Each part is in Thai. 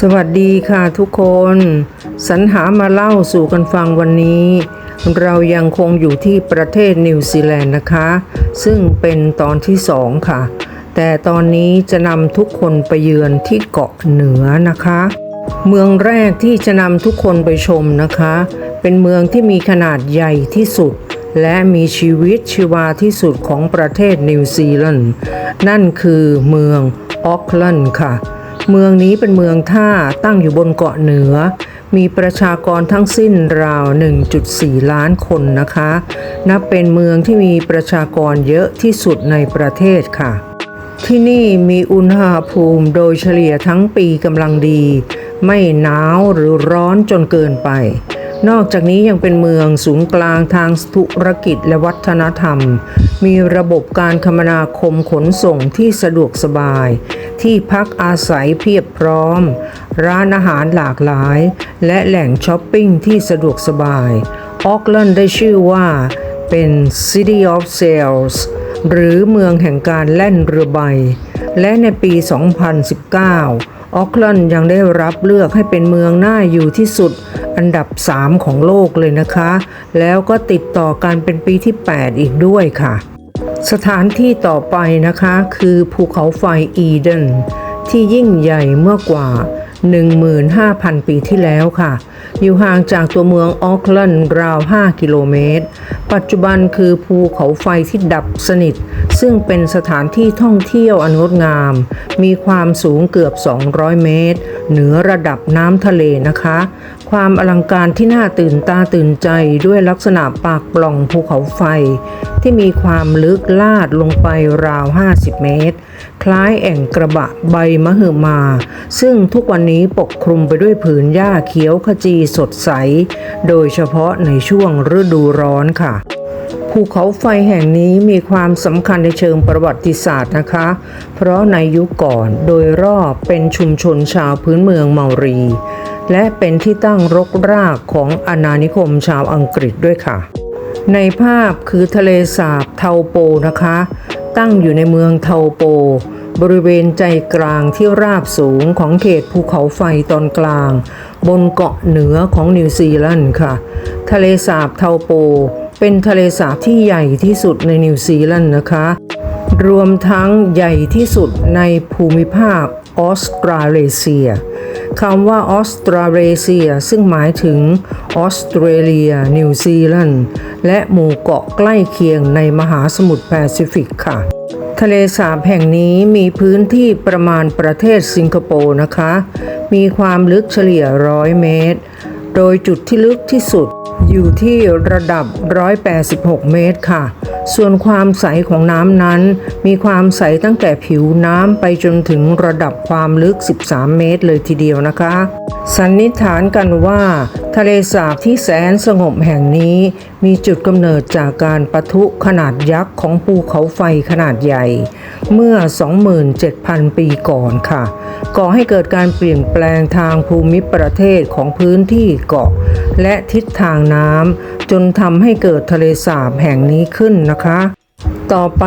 สวัสดีค่ะทุกคน สรรหามาเล่าสู่กันฟังวันนี้ เรายังคงอยู่ที่ประเทศนิวซีแลนด์นะคะ ซึ่งเป็นตอนที่สองค่ะ แต่ตอนนี้จะนำทุกคนไปเยือนที่เกาะเหนือนะคะ เมืองแรกที่จะนำทุกคนไปชมนะคะ เป็นเมืองที่มีขนาดใหญ่ที่สุด และมีชีวิตชีวาที่สุดของประเทศนิวซีแลนด์ นั่นคือเมืองออกแลนด์ค่ะ เมืองนี้เป็นเมืองท่าตั้งอยู่บนเกาะเหนือ มีประชากรทั้งสิ้นราว 1.4 ล้านคนนะคะ นับเป็นเมืองที่มีประชากรเยอะที่สุดในประเทศค่ะ ที่นี่มีอุณหภูมิโดยเฉลี่ยทั้งปีกำลังดี ไม่หนาวหรือร้อนจนเกินไป นอกจากนี้ยังเป็นเมืองศูนย์กลางทางธุรกิจและวัฒนธรรม มีระบบการคมนาคมขนส่งที่สะดวกสบาย ที่พักอาศัยเพียบพร้อม ร้านอาหารหลากหลาย และแหล่งช้อปปิ้งที่สะดวกสบาย ออกแลนด์ได้ชื่อว่าเป็น City of Sails หรือเมืองแห่งการแล่นเรือใบ และในปี 2019 ออกแลนด์ยังได้รับเลือกให้เป็นเมืองน่าอยู่ที่สุด อันดับ 3 ของโลกเลยนะคะ แล้วก็ติดต่อกันเป็นปีที่ 8 อีกด้วยค่ะ สถานที่ต่อไปนะคะคือภูเขาไฟอีเดนที่ยิ่งใหญ่เมื่อกว่า 15,000 ปีที่แล้วค่ะ อยู่ห่างจากตัวเมืองออกแลนด์ราว 5 กิโลเมตร ปัจจุบันคือภูเขาไฟที่ดับสนิท ซึ่งเป็นสถานที่ท่องเที่ยวอันงดงาม มีความสูงเกือบ 200 เมตร เหนือระดับน้ำทะเลนะคะ ความอลังการที่น่าตื่นตาตื่นใจด้วยลักษณะปากปล่องภูเขาไฟ ที่มีความลึกลาดลงไปราว 50 เมตร คล้ายแอ่งกระบะใบมะหือมา ซึ่งทุกวันนี้ปกคลุมไปด้วยผืนหญ้าเขียวขจีสดใส โดยเฉพาะในช่วงฤดูร้อนค่ะภูเขาไฟแห่งนี้มีความสำคัญในเชิงประวัติศาสตร์นะคะ เพราะในยุคก่อนโดยรอบเป็นชุมชนชาวพื้นเมืองเมารี และเป็นที่ตั้งรกรากของอาณานิคมชาวอังกฤษด้วยค่ะ ในภาพคือทะเลสาบเทาโปนะคะ ตั้งอยู่ในเมืองเทาโป บริเวณใจกลางที่ราบสูงของเขตภูเขาไฟตอนกลาง บนเกาะเหนือของนิวซีแลนด์ค่ะ ทะเลสาบเทาโป เป็นทะเลสาบที่ใหญ่ที่สุดในนิวซีแลนด์นะคะรวมทั้งใหญ่ที่สุดในภูมิภาคออสเตรเลเซีย คำว่าออสเตรเลเซีย ซึ่งหมายถึงออสเตรเลีย นิวซีแลนด์และหมู่เกาะใกล้เคียงในมหาสมุทรแปซิฟิกค่ะ ทะเลสาบแห่งนี้มีพื้นที่ประมาณประเทศสิงคโปร์นะคะ มีความลึกเฉลี่ยร้อยเมตร โดยจุดที่ลึกที่สุดอยู่ที่ระดับ 186 เมตรค่ะ ส่วนความใสของน้ำนั้น มีความใสตั้งแต่ผิวน้ำไปจนถึงระดับความลึก 13 เมตรเลยทีเดียวนะคะ สันนิษฐานกันว่า ทะเลสาบที่แสนสงบแห่งนี้ มีจุดกำเนิดจากการปะทุขนาดยักษ์ของภูเขาไฟขนาดใหญ่ เมื่อ 27,000 ปีก่อนค่ะ ก่อให้เกิดการเปลี่ยนแปลงทางภูมิประเทศของพื้นที่เกาะ และทิศทางน้ำ จนทำให้เกิดทะเลสาบแห่งนี้ขึ้นนะคะ ต่อไป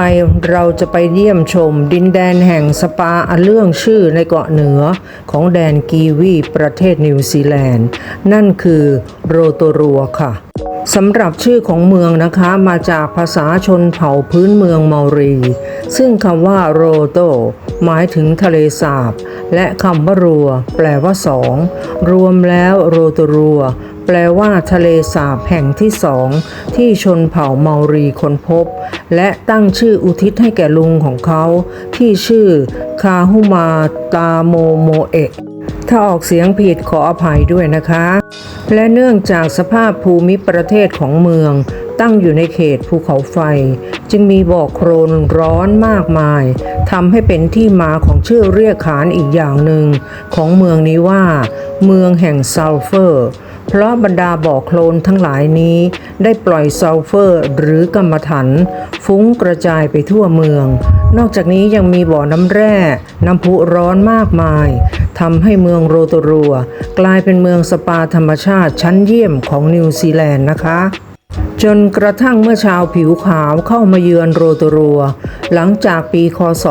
เราจะไปเยี่ยมชมดินแดนแห่งสปาอันเรื่องชื่อในเกาะเหนือของแดนกีวีประเทศนิวซีแลนด์ นั่นคือโรโตรัวค่ะสำหรับชื่อของเมืองนะคะมาจากภาษาชนเผ่าพื้นเมืองเมารี ซึ่งคำว่าโรโต หมายถึงทะเลสาบ และคำว่ารัว แปลว่าสอง รวมแล้วโรโตรัว แปลว่าทะเลสาบแห่งที่สองที่ชนเผ่าเมารีค้นพบ และตั้งชื่ออุทิศให้แก่ลุงของเขา ที่ชื่อคาฮุมาตาโมโมเอะถ้าออกเสียงผิดขออภัยด้วยนะคะ และเนื่องจากสภาพภูมิประเทศของเมือง ตั้งอยู่ในเขตภูเขาไฟ จึงมีบ่อโครนร้อนมากมายทำให้เป็นที่มาของชื่อเรียกขานอีกอย่างหนึ่ง ของเมืองนี้ว่า เมืองแห่งซัลเฟอร์ เพราะบรรดาบ่อโคลนทั้งหลายนี้ ได้ปล่อยซัลเฟอร์หรือกรรมถัน ฟุ้งกระจายไปทั่วเมือง นอกจากนี้ยังมีบ่อน้ำแร่ น้ำพุร้อนมากมายทำให้เมืองโรตรัว กลายเป็นเมืองสปาธรรมชาติชั้นเยี่ยมของนิวซีแลนด์นะคะ จนกระทั่งเมื่อชาวผิวขาวเข้ามาเยือนโรตรัว หลังจากปีคศ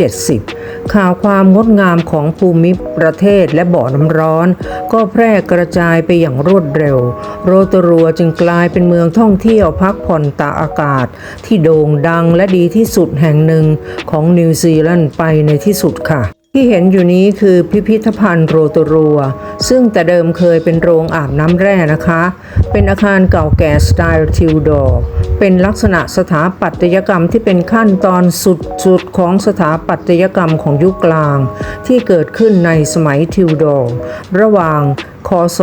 1870 ข่าวความงดงามของภูมิประเทศและบ่อน้ำร้อน ก็แพร่กระจายไปอย่างรวดเร็ว โรตรัวจึงกลายเป็นเมืองท่องเที่ยวพักผ่อนตากอากาศ ที่โด่งดังและดีที่สุดแห่งหนึ่งของนิวซีแลนด์ไปในที่สุดค่ะ ที่เห็นอยู่นี้คือพิพิธภัณฑ์โรตรัว ซึ่งแต่เดิมเคยเป็นโรงอาบน้ำแร่นะคะ เป็นอาคารเก่าแก่สไตล์ทิวดอร์เป็นลักษณะสถาปัตยกรรมที่เป็นขั้นตอนสุดๆของสถาปัตยกรรมของยุคกลาง ที่เกิดขึ้นในสมัยทิวดอร์ระหว่างคศ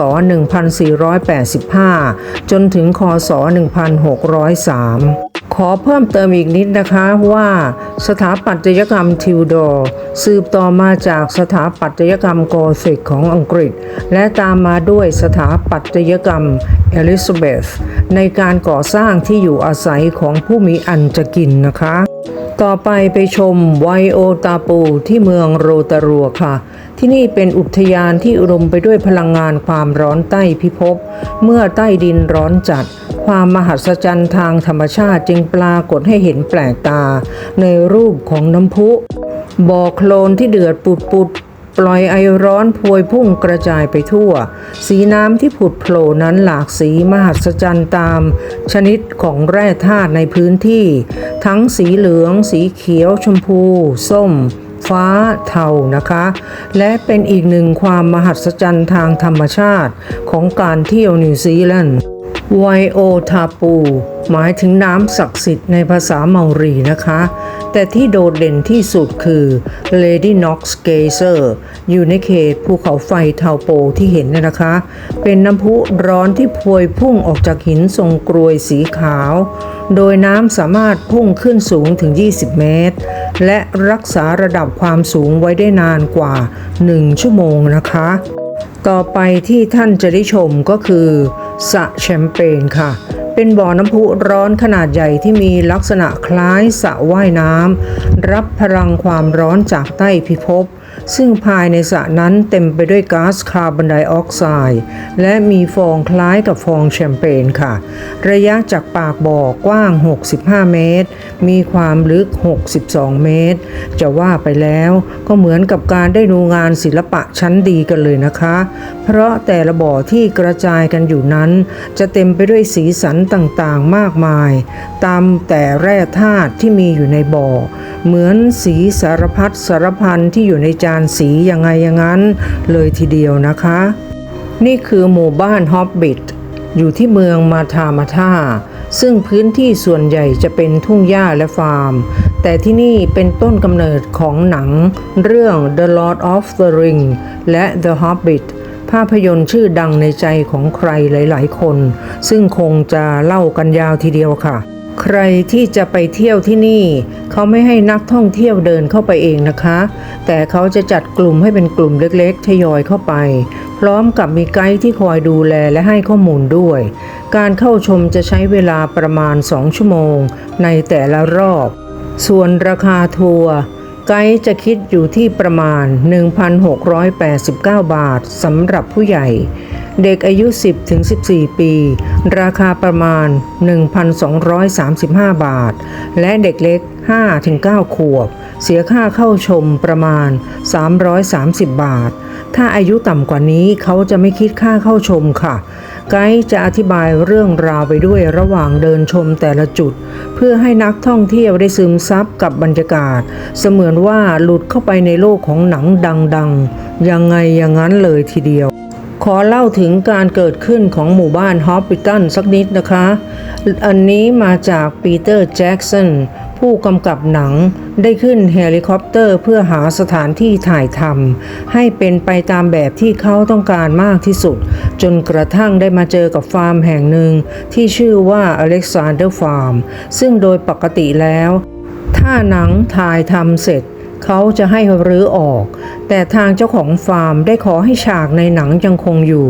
1485 จนถึงคศ 1603 ขอเพิ่มเติมอีกนิดนะคะว่าสถาปัตยกรรมทิวดอร์สืบต่อมาจากสถาปัตยกรรมโกธิกของอังกฤษ และตามมาด้วยสถาปัตยกรรมเอลิซาเบธในการก่อสร้างที่อยู่อาศัยของผู้มีอันจะกินนะคะ ต่อไปไปชมไวโอตาปูที่เมืองโรตารัวค่ะ ที่นี่เป็นอุทยานที่อุดมไปด้วยพลังงานความร้อนใต้พิภพ เมื่อใต้ดินร้อนจัด ความมหัศจรรย์ทางธรรมชาติจึงปรากฏให้เห็นแปลกตา ในรูปของน้ำพุ บ่อโคลนที่เดือดปุดปุดปล่อยไอร้อนพวยพุ่งกระจายไปทั่ว สีน้ำที่ผุดโผล่นั้นหลากสีมหัศจรรย์ตาม ชนิดของแร่ธาตุในพื้นที่ ทั้งสีเหลือง สีเขียว ชมพู ส้ม ฟ้าเทานะคะ และเป็นอีกหนึ่งความมหัศจรรย์ทางธรรมชาติของการเที่ยวนิวซีแลนด์ ไวโอทาปู หมายถึงน้ำศักดิ์สิทธิ์ในภาษาเมารีนะคะ แต่ที่โดดเด่นที่สุดคือ Lady Knox Geyser อยู่ในเขตภูเขาไฟเทาโปที่เห็นเนยนะคะ เป็นน้ำพุร้อนที่พวยพุ่งออกจากหินทรงกรวยสีขาว โดยน้ำสามารถพุ่งขึ้นสูงถึง 20 เมตร และรักษาระดับความสูงไว้ได้นานกว่า 1 ชั่วโมงนะคะ ต่อไปที่ท่านจะได้ชมก็คือ สระแชมเปญค่ะ เป็นบ่อน้ำพุร้อนขนาดใหญ่ที่มีลักษณะคล้ายสระว่ายน้ำรับพลังความร้อนจากใต้พิภพ ซึ่งภายในสระนั้นเต็มไปด้วยก๊าซคาร์บอนไดออกไซด์และมีฟองคล้ายกับฟองแชมเปญค่ะ ระยะจากปากบ่อกว้าง 65 เมตร มีความลึก 62 เมตร จะว่าไปแล้วก็เหมือนกับการได้ดูงานศิลปะชั้นดีกันเลยนะคะ เพราะแต่ละบ่อที่กระจายกันอยู่นั้น จะเต็มไปด้วยสีสันต่างๆมากมาย ตามแต่แร่ธาตุที่มีอยู่ในบ่อ เหมือนสีสารพัดสารพันที่อยู่ในจานสียังไงอย่างนั้น เลยทีเดียวนะคะ นี่คือหมู่บ้านฮอบบิทอยู่ที่เมืองมาทามาท่าซึ่งพื้นที่ส่วนใหญ่จะเป็นทุ่งหญ้าและฟาร์ม แต่ที่นี่เป็นต้นกำเนิดของหนัง เรื่อง The Lord of the Ring และ The Hobbit ภาพยนตร์ชื่อดังในใจของใครหลาย ๆ คน ซึ่งคงจะเล่ากันยาวทีเดียวค่ะ ใครที่จะไปเที่ยวที่นี่ เขาไม่ให้นักท่องเที่ยวเดินเข้าไปเองนะคะ แต่เขาจะจัดกลุ่มให้เป็นกลุ่มเล็กๆทยอยเข้าไป พร้อมกับมีไกด์ที่คอยดูแลและให้ข้อมูลด้วย การเข้าชมจะใช้เวลาประมาณ 2 ชั่วโมง ในแต่ละรอบ ส่วนราคาทัวร์ไกด์จะคิดอยู่ที่ประมาณ 1,689 บาทสำหรับผู้ใหญ่ เด็กอายุ 10-14 ปี ราคาประมาณ 1,235 บาท และเด็กเล็ก 5-9 ขวบ เสียค่าเข้าชมประมาณ 330 บาท ถ้าอายุต่ำกว่านี้เขาจะไม่คิดค่าเข้าชมค่ะ ไกด์จะอธิบายเรื่องราวไปด้วยระหว่างเดินชมแต่ละจุด เพื่อให้นักท่องเที่ยวได้ซึมซับกับบรรยากาศ เสมือนว่าหลุดเข้าไปในโลกของหนังดังๆ ยังไงอย่างนั้นเลยทีเดียว ขอเล่าถึงการเกิดขึ้นของหมู่บ้านฮอปปิตันสักนิดนะคะ อันนี้มาจากปีเตอร์แจ็กสันผู้กำกับหนังได้ขึ้นเฮลิคอปเตอร์เพื่อหาสถานที่ถ่ายทำให้เป็นไปตามแบบที่เขาต้องการมากที่สุด จนกระทั่งได้มาเจอกับฟาร์มแห่งหนึ่งที่ชื่อว่าอเล็กซานเดอร์ฟาร์มซึ่งโดยปกติแล้ว ถ้าหนังถ่ายทำเสร็จเขาจะให้รื้อออก แต่ทางเจ้าของฟาร์มได้ขอให้ฉากในหนังยังคงอยู่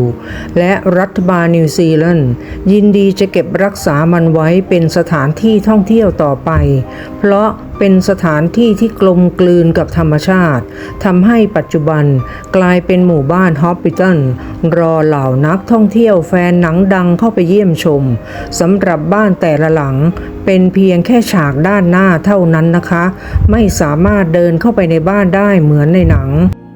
และรัฐบาลนิวซีแลนด์ยินดีจะเก็บรักษามันไว้เป็นสถานที่ท่องเที่ยวต่อไป เพราะเป็นสถานที่ที่กลมกลืนกับธรรมชาติทำให้ปัจจุบันกลายเป็นหมู่บ้านฮอปปิตันรอเหล่านักท่องเที่ยวแฟนหนังดังเข้าไปเยี่ยมชมสำหรับบ้านแต่ละหลัง เป็นเพียงแค่ฉากด้านหน้าเท่านั้นนะคะ ไม่สามารถเดินเข้าไปในบ้านได้เหมือนในหนัง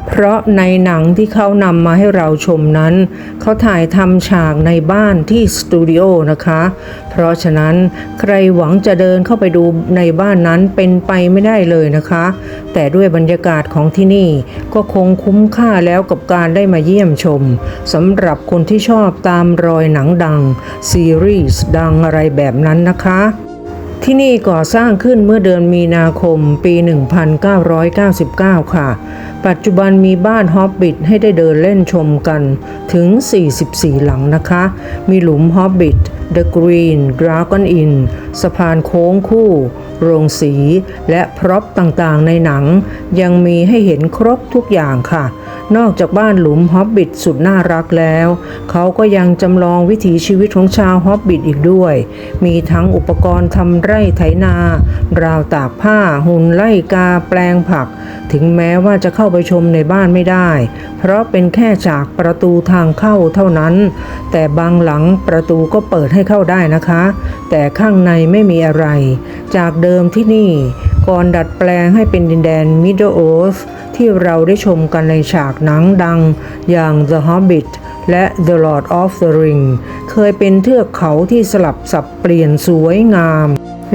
เพราะในหนังที่เขานำมาให้เราชมนั้น เขาถ่ายทำฉากในบ้านที่สตูดิโอนะคะ เพราะฉะนั้นใครหวังจะเดินเข้าไปดูในบ้านนั้นเป็นไปไม่ได้เลยนะคะ แต่ด้วยบรรยากาศของที่นี่ก็คงคุ้มค่าแล้วกับการได้มาเยี่ยมชมสำหรับคนที่ชอบตามรอยหนังดัง ซีรีส์ดังอะไรแบบนั้นนะคะ ที่นี่ก่อสร้างขึ้นเมื่อเดือนมีนาคมปี 1999 ค่ะ ปัจจุบันมีบ้านฮอบบิทให้ได้เดินเล่นชมกันถึง 44 หลังนะคะ มีหลุมฮอบบิท The Green Dragon Inn สะพานโค้งคู่ โรงสี และพร็อพต่างๆในหนัง ยังมีให้เห็นครบทุกอย่างค่ะ นอกจากบ้านหลุมฮอบบิทสุดน่ารักแล้ว เขาก็ยังจำลองวิถีชีวิตของชาวฮอบบิทอีกด้วย มีทั้งอุปกรณ์ทำไร่ไถนา ราวตากผ้า หุ่นไล่กาแปลงผัก ถึงแม้ว่าจะเข้าไปชมในบ้านไม่ได้ เพราะเป็นแค่จากประตูทางเข้าเท่านั้น แต่บางหลังประตูก็เปิดให้เข้าได้นะคะ แต่ข้างในไม่มีอะไร จากเดิมที่นี่ ก่อนดัดแปลงให้เป็นดินแดน Middle Earth ที่เราได้ชมกันในฉากหนังดังอย่าง The Hobbit และ The Lord of the Ring เคยเป็นเทือกเขาที่สลับสับเปลี่ยนสวยงาม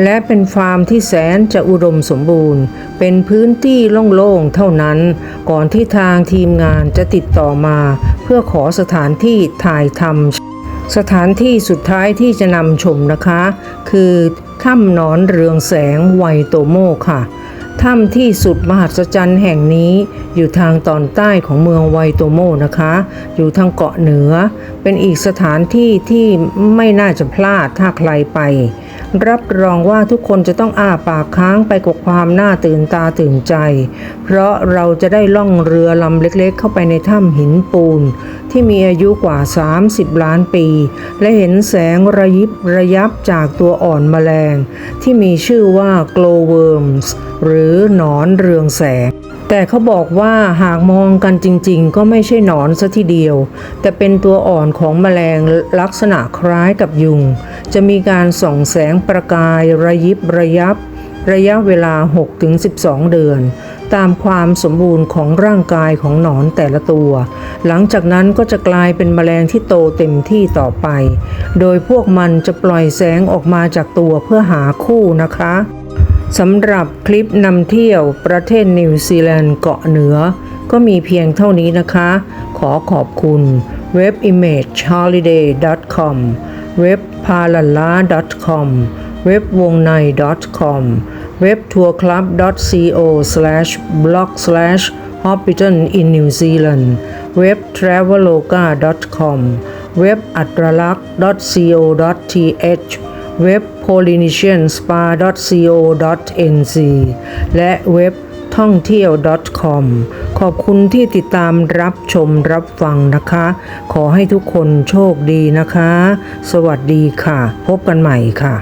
และเป็นฟาร์มที่แสนจะอุดมสมบูรณ์ เป็นพื้นที่โล่งๆเท่านั้น ก่อนที่ทางทีมงานจะติดต่อมา เพื่อขอสถานที่ถ่ายทำสถานที่สุดท้ายที่จะนำชมนะคะ คือ ถ้ำหนอนเรืองแสงไวโตโมค่ะถ้ำที่สุดมหัศจรรย์แห่งนี้อยู่ทางตอนใต้ของเมืองไวโตโมนะคะ อยู่ทางเกาะเหนือ เป็นอีกสถานที่ที่ไม่น่าจะพลาดถ้าใครไป รับรองว่าทุกคนจะต้องอ้าปากค้างไปกับความน่าตื่นตาตื่นใจ เพราะเราจะได้ล่องเรือลำเล็กๆ เข้าไปในถ้ำหินปูน ที่มีอายุกว่า 30 ล้านปี และเห็นแสงระยิบระยับจากตัวอ่อนแมลง ที่มีชื่อว่า glowworms หรือหนอนเรืองแสง แต่เขาบอกว่าหากมองกันจริง ๆ ก็ไม่ใช่หนอนซะทีเดียว แต่เป็นตัวอ่อนของแมลงลักษณะคล้ายกับยุง จะมีการส่องแสงประกายระยิบระยับ ระยะเวลา 6-12 เดือน ตามความสมบูรณ์ของร่างกายของหนอนแต่ละตัว หลังจากนั้นก็จะกลายเป็นแมลงที่โตเต็มที่ต่อไป โดยพวกมันจะปล่อยแสงออกมาจากตัวเพื่อหาคู่นะคะ สำหรับคลิปนำเที่ยวประเทศนิวซีแลนด์เกาะเหนือ ก็มีเพียงเท่านี้นะคะ ขอขอบคุณเว็บ imageholiday.com เว็บ palala.com เว็บวงใน .com เว็บ tourclub.co/blog hobbiton in New Zealand เว็บ traveloka.com เว็บอัตรลักษณ์ .co.th เว็บ polynesianspa.co.nz และเว็บท่องเที่ยว .com ขอบคุณที่ติดตามรับชมรับฟังนะคะ ขอให้ทุกคนโชคดีนะคะ สวัสดีค่ะ พบกันใหม่ค่ะ